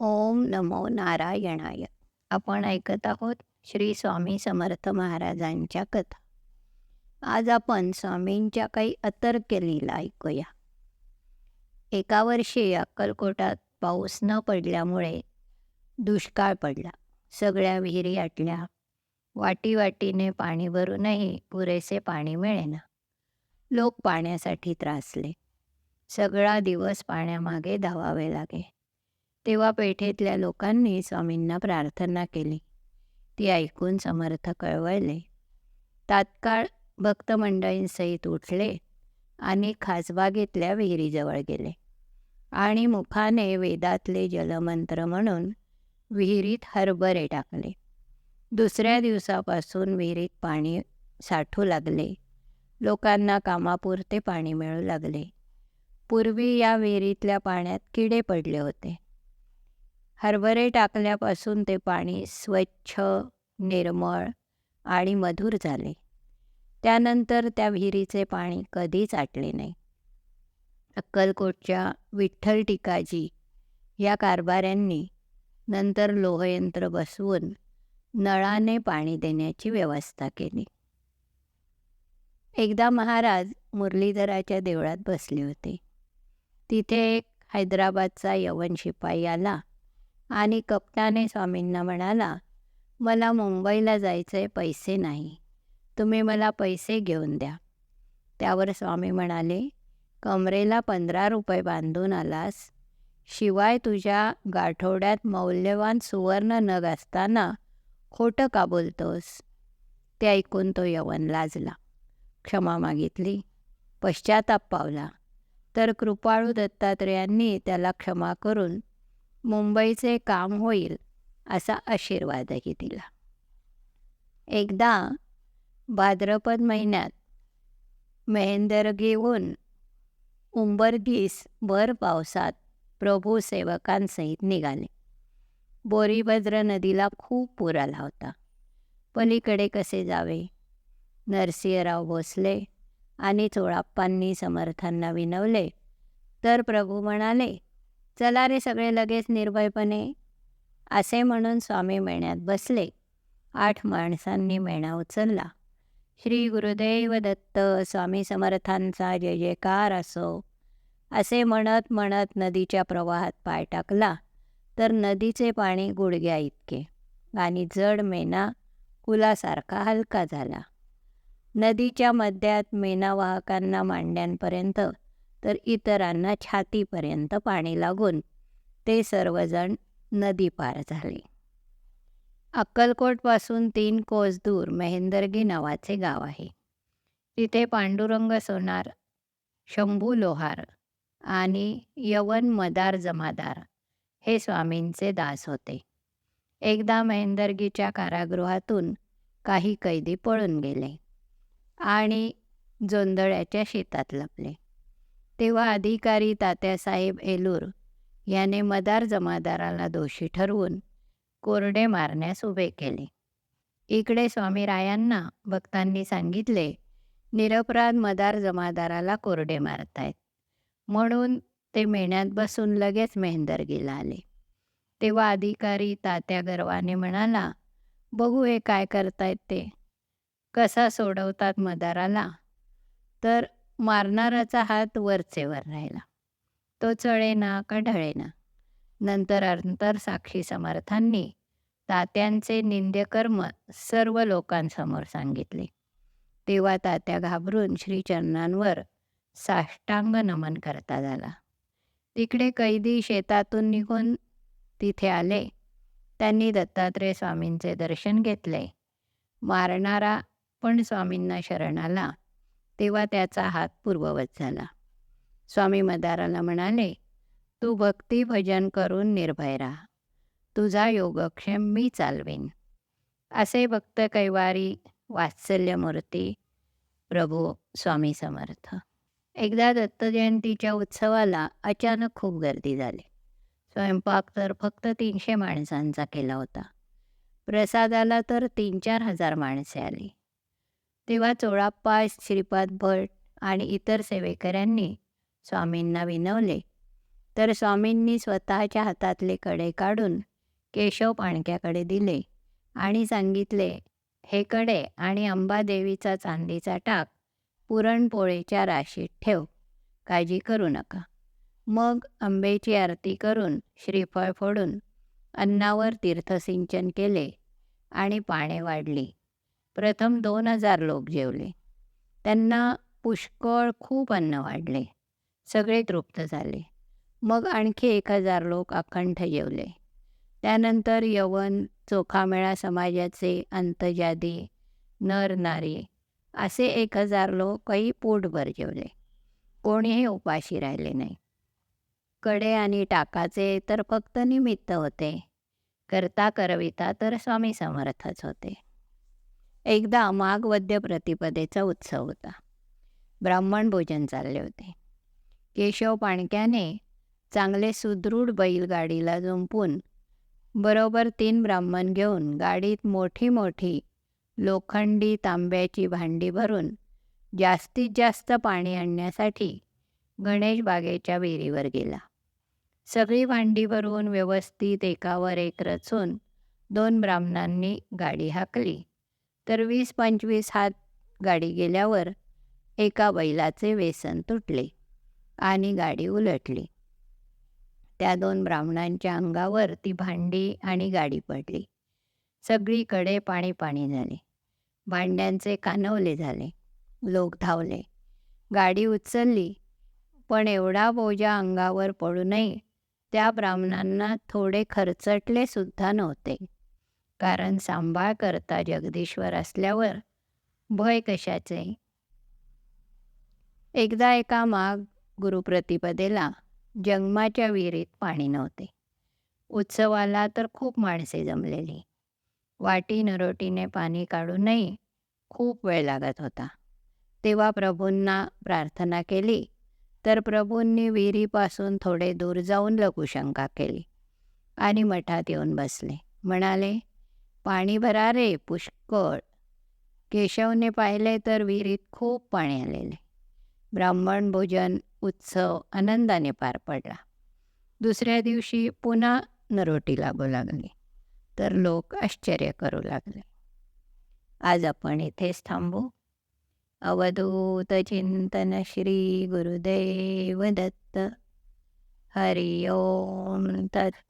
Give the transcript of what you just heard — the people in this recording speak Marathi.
ओम नमो नारायणाय. आपण ऐकत आहोत श्री स्वामी समर्थ महाराजांच्या कथा. आज आपण स्वामींच्या काही अतर्कलीला ऐकूया. एका वर्षी अक्कलकोटात पाऊस न पडल्यामुळे दुष्काळ पडला. सगळ्या विहिरी आटल्या. वाटी वाटीने पाणी भरूनही पुरेसे पाणी मिळेना. लोक पाण्यासाठी त्रासले. सगळा दिवस पाण्यामागे धावावे लागे. तेव्हा पेठेतल्या लोकांनी स्वामींना प्रार्थना केली. ती ऐकून समर्थ कळवळले तात्काळ भक्तमंडळींसहित उठले आणि खासबागेतल्या विहिरीजवळ गेले आणि मुखाने वेदातले जलमंत्र म्हणून विहिरीत हरभरे टाकले. दुसऱ्या दिवसापासून विहिरीत पाणी साठू लागले. लोकांना कामापुरते पाणी मिळू लागले. पूर्वी या विहिरीतल्या पाण्यात किडे पडले होते. हरभरे टाकल्यापासून ते पाणी स्वच्छ निर्मळ आणि मधुर झाले. त्यानंतर त्या विहिरीचे पाणी कधीच आटले नाही. अक्कलकोटच्या विठ्ठल टिकाजी या कारभाऱ्यांनी नंतर लोहयंत्र बसवून नळाने पाणी देण्याची व्यवस्था केली. एकदा महाराज मुरलीधराच्या देवळात बसले होते. तिथे एक हैदराबादचा यवन शिपाई आला. आणि कपटाने स्वामींना म्हणाला मला मुंबईला जायचे पैसे नाही. तुम्ही मला पैसे घेऊन द्या. त्यावर स्वामी म्हणाले कमरेला पंधरा रुपये बांधून आलास. शिवाय तुझ्या गाठोड्यात मौल्यवान सुवर्ण नग असताना खोटं का बोलतोस? ते ऐकून तो यवन लाजला. क्षमा मागितली. पश्चाताप पावला. तर कृपाळू दत्तात्रेयांनी त्याला क्षमा करून मुंबईचे काम होईल असा आशीर्वादही दिला. एकदा भाद्रपद महिन्यात मेहेंदरगीहून उंबरगीस भर पावसात प्रभू सेवकांसहित निघाले. बोरीभद्र नदीला खूप पूर आला होता. पलीकडे कसे जावे? नरसिंहराव भोसले आणि चोळाप्पांनी समर्थांना विनवले तर प्रभू म्हणाले चला रे सगळे लगेच निर्भयपणे. असे म्हणून स्वामी मेण्यात बसले. आठ माणसांनी मेणा उचलला. श्री गुरुदेव दत्त स्वामी समर्थांचा जय जयकार असो. असे म्हणत म्हणत नदीच्या प्रवाहात पाय टाकला. तर नदीचे पाणी गुडघ्या इतके. आणि जड मेना कुलासारखा हलका झाला. नदीच्या मध्यात मेनावाहकांना मांड्यांपर्यंत तर इतरांना छातीपर्यंत पाणी लागून ते सर्वजण नदी पार झाले. अक्कलकोटपासून तीन कोस दूर महेंदरगी नावाचे गाव आहे. तिथे पांडुरंग सोनार शंभू लोहार आणि यवन मदार जमादार हे स्वामींचे दास होते. एकदा महेंदरगीच्या कारागृहातून काही कैदी पळून गेले आणि जोंधळ्याच्या शेतात लपले. तेव्हा अधिकारी तात्यासाहेब एलूर याने मदार जमादाराला दोषी ठरवून कोरडे मारण्यास उभे केले. इकडे स्वामीरायांना भक्तांनी सांगितले निरपराध मदार जमादाराला कोरडे मारतायत. म्हणून ते मेण्यात बसून लगेच मेहंदरगीला आले. तेव्हा अधिकारी तात्या गर्वाने म्हणाला बघू हे काय करतायत ते. कसा सोडवतात मदाराला? तर मारणाराचा हात वरचेवर राहिला. तो चळेना का ढळेना? नंतर अंतर साक्षी समर्थांनी तात्यांचे निंद्यकर्म सर्व लोकांसमोर सांगितले. तेव्हा तात्या घाबरून श्रीचरणांवर साष्टांग नमन करता झाला. तिकडे कैदी शेतातून निघून तिथे आले. त्यांनी दत्तात्रय स्वामींचे दर्शन घेतले. मारणारा पण स्वामींना शरण आला तेव्हा त्याचा हात पूर्ववत झाला. स्वामी मदाराला म्हणाले तू भक्ती भजन करून निर्भय राहा. तुझा योगक्षेम मी चालवेन. असे भक्त कैवारी वात्सल्यमूर्ती प्रभू स्वामी समर्थ. एकदा दत्तजयंतीच्या उत्सवाला अचानक खूप गर्दी झाली. स्वयंपाक तर फक्त तीनशे माणसांचा केला होता. प्रसादाला तर तीन चार हजार माणसे आली. तेव्हा चोळाप्पा श्रीपाद भट आणि इतर सेवेकऱ्यांनी स्वामींना विनवले. तर स्वामींनी स्वतःच्या हातातले कडे काढून केशव पाणक्याकडे दिले आणि सांगितले हे कडे आणि अंबादेवीचा चांदीचा टाक पुरणपोळीच्या राशीत ठेव. काळजी करू नका. मग आंबेची आरती करून श्रीफळ फोडून अन्नावर तीर्थसिंचन केले आणि पाने वाढली. प्रथम दोन हजार लोक जेवले. त्यांना पुष्कळ खूप अन्न वाढले. सगळे तृप्त झाले. मग आणखी एक हजार लोक अखंड जेवले. त्यानंतर यवन चोखामेळा समाजाचे अंतजादी नर नारी असे एक हजार लोकही पोटभर जेवले. कोणीही उपाशी राहिले नाही. कडे आणि टाकाचे तर फक्त निमित्त होते. करता करविता तर स्वामी समर्थच होते. एकदा माघवद्य प्रतिपदेचा उत्सव होता. ब्राह्मण भोजन चालले होते. केशव पाणक्याने चांगले सुदृढ बैलगाडीला जुंपून बरोबर तीन ब्राह्मण घेऊन गाडीत मोठी मोठी लोखंडी तांब्याची भांडी भरून जास्तीत जास्त पाणी आणण्यासाठी गणेश बागेच्या विहिरीवर गेला. सगळी भांडी भरून व्यवस्थित एकावर एक रचून दोन ब्राह्मणांनी गाडी हाकली. तर वीस पंचवीस हात गाडी गेल्यावर एका बैलाचे वेसन तुटले आणि गाडी उलटली. त्या दोन ब्राह्मणांच्या अंगावर ती भांडी आणि गाडी पडली. सगळीकडे पाणी पाणी झाले. भांड्यांचे कानवले झाले. लोक धावले. गाडी उचलली. पण एवढा बोजा अंगावर पडू नये त्या ब्राह्मणांना थोडे खर्चटले सुद्धा नव्हते. कारण सांभाळ करता जगदीश्वर असल्यावर भय कशाचे? एकदा एका माग गुरुप्रतिपदेला जन्माच्या विहिरीत पाणी नव्हते. उत्सवाला तर खूप माणसे जमलेली. वाटी नरोटीने पाणी काढूनही खूप वेळ लागत होता. तेव्हा प्रभूंना प्रार्थना केली तर प्रभूंनी विहिरीपासून थोडे दूर जाऊन लघुशंका केली आणि मठात येऊन बसले. म्हणाले पाणी भरा रे पुष्कळ. केशवने पाहिले तर विहिरीत खूप पाणी आलेले. ब्राह्मण भोजन उत्सव आनंदाने पार पडला. दुसऱ्या दिवशी पुन्हा नरोटी लागू लागली. तर लोक आश्चर्य करू लागले. आज आपण इथेच थांबू. अवधूत चिंतन श्री गुरुदेव दत्त. हरि ओम तत्